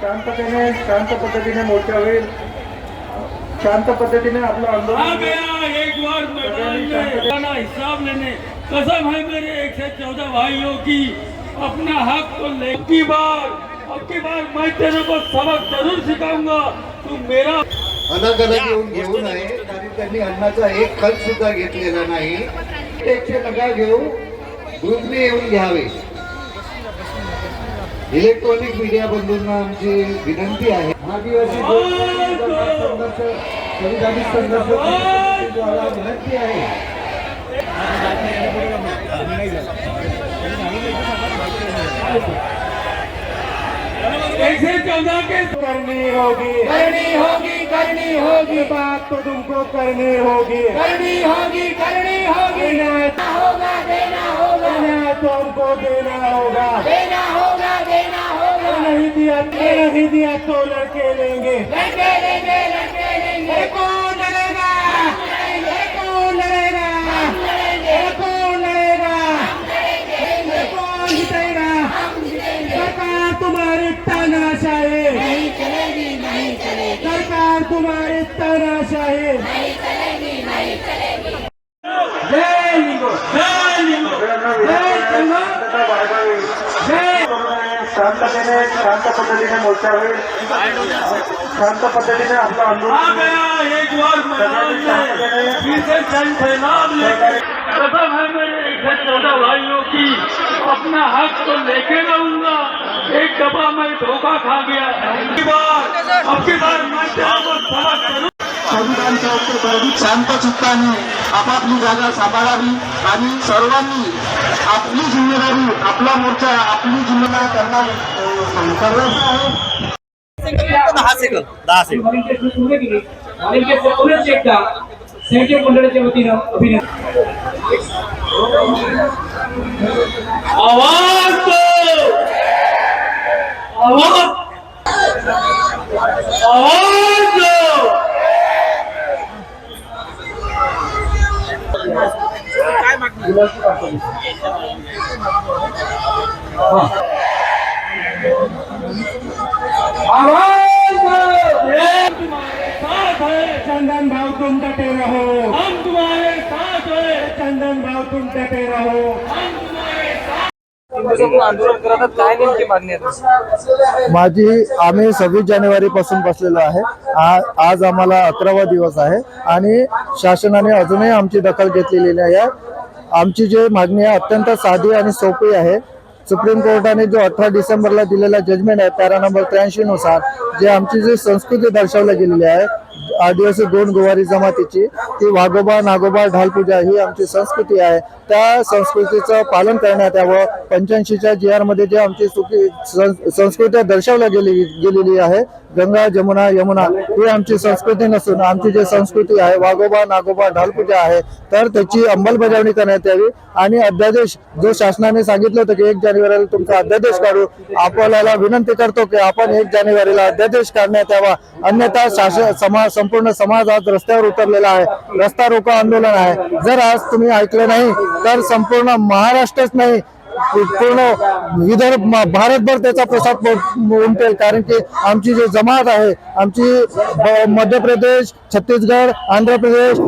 शांततेने शांत पद्धतीने मोर्चा होईल. शांत पद्धतीने आपलं आ आंदोलन एक बार मैदान हिसाब लेने कसम है मेरे एक से चौदह भाइयों की अपना हक को ले की बार अब की बार मैं तेरे को सबक जरूर सिखाऊंगा तू मेरा अलग अलग येऊन घेऊ नये. कारण त्यांनी अन्नाचा एक खत सुद्धा घेतलेला नाही. एकशे नका घेऊ ग्रुपने येऊन घ्यावे. इलेक्ट्रॉनिक मीडिया बंधूंना आमची विनंती आहे. आदिवासी संघर्ष संविधानिक संघर्ष विनंती आहे. एक से चौदह के करनी होगी। करनी होगी करनी होगी। बात तो तुमको करनी होगी। करनी होगी करनी होगी। देना होगा देना होगा। देना तो हमको देना होगा। देना होगा। देना दिया नहीं दिया तो लड़के लेंगे लड़के लेंगे लड़के। लेंगे कौन लड़ेगा? कौन लड़ेगा? कौन लड़ेगा? कौन जीतेगा? सरकार तुम्हारी तानाशाही। नहीं चलेगी नहीं चलेगी। सरकार तुम्हारी तानाशाही। नहीं चलेगी नहीं चलेगी। जय लिंगो जय लिंगो जय लिंगो जय शांततेने शांत पद्धतीने मोर्चा होईल शांत पद्धतीने आपलं आंदोलन सैलाब है मेरे से चौदह भाइयों की अपना हक तो लेके रहूँगा। एक दफ़ा मैं धोखा खा गया। अब की बार, अब की बार मैं सबक संविधान चौकचे शांत चित्ताने आपापली जागा सांभाळावी आणि सर्वांनी आपली जिम्मेदारी आपला मोर्चा आपली जिम्मेदारी करणार करायचं आहे. दहा सेकंद दहा सेकंद मंडळाच्या वतीनं अभिनंदन. चंदन भाव तुम डटे रहो हम तुम्हारे साथ है चंदन भाव तुम डटे रहो आंदोलन करतात काय नेमकी मागणी माझी आम्ही सव्वीस जानेवारी पासून बसलेलो आहे. आज आम्हाला अकरावा दिवस आहे आणि शासनाने अजूनही आमची दखल घेतलेली नाही आहे. आमची जी मागणी आहे अत्यंत साधी आणि सोपी आहे. सुप्रीम कोर्टाने जो अठरा डिसेंबरला दिलेला जजमेंट आहे पॅरा नंबर त्र्याऐंशी नुसार जे आमची जी संस्कृती दर्शवली गेलेली आहे आदिवासी गोंड गोवारी जमातीची ती वाघोबा नागोबा ढालपूजा ही आमची संस्कृती आहे. त्या संस्कृतीचं पालन करण्यात यावं. पंच्याऐंशीच्या जी आरमध्ये जे आमची सुखी संस्कृती दर्शवल्या गेली गेलेली आहे गंगा जमुना यमुना ही आमची संस्कृती नसून आमची जी संस्कृती आहे वाघोबा नागोबा ढालपूजा आहे तर त्याची अंमलबजावणी करण्यात यावी. आणि अध्यादेश जो शासनाने सांगितलं होतं की एक जानेवारीला तुमचा अध्यादेश काढू आपल्याला विनंती करतो की आपण एक जानेवारीला अध्यादेश काढण्यात यावा. अन्यथा शासन समाज संपूर्ण समाज आज रस्त्यावर उतरलेला आहे. रस्ता रोको आंदोलन आहे. जर आज तुम्ही ऐकलं नाही तर संपूर्ण महाराष्ट्रच नाही. पूर्ण विदर्भ भारतभर त्याचा प्रसाद उमटेल. कारण की आमची जी जमात आहे आमची मध्य प्रदेश छत्तीसगड आंध्र प्रदेश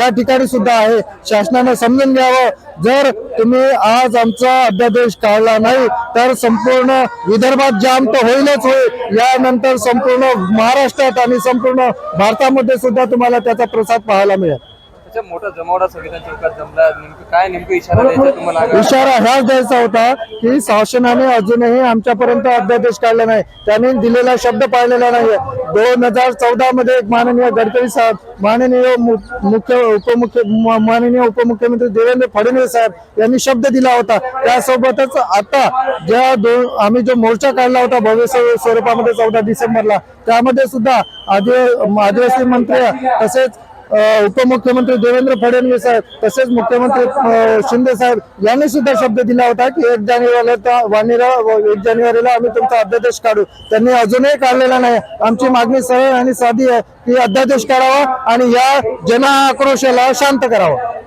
या ठिकाणी सुद्धा आहे. शासनाने समजून घ्यावं. जर तुम्ही आज आमचा अध्यादेश काढला नाही तर संपूर्ण विदर्भात जाम तर होईलच होईल यानंतर संपूर्ण महाराष्ट्रात आणि संपूर्ण भारतामध्ये सुद्धा तुम्हाला त्याचा प्रसाद पाहायला मिळेल. त्याच्या मोठा जमावडा संविधान चौकात जमला. नेमकं काय नेमकं इशारा द्यायचा तुम्हाला? इशारा ह्याच द्यायचा होता की शासनाने अजूनही आमच्यापर्यंत अध्यादेश काढला नाही. त्यांनी दिलेला शब्द पाळलेला नाहीये. दोन हजार चौदा मध्ये एक माननीय गडकरी साहेब माननीय मुख्य उपमुख्य माननीय उपमुख्यमंत्री देवेंद्र फडणवीस साहेब यांनी शब्द दिला होता. त्यासोबतच आता ज्या दोन आम्ही जो मोर्चा काढला होता भव्य स्व- स्वरूपामध्ये चौदा डिसेंबरला त्यामध्ये सुद्धा आदि- आदिवासी मंत्री तसेच उपमुख्यमंत्री देवेंद्र फडणवीस साहेब तसेच मुख्यमंत्री शिंदे साहेब यांनी सुद्धा शब्द दिला होता की एक जानेवारीला वाणीला एक जानेवारीला आम्ही तुमचा अध्यादेश काढू. त्यांनी अजूनही काढलेला नाही. आमची मागणी सरळ आणि साधी आहे की अध्यादेश काढावा आणि या जन आक्रोशाला शांत करावं.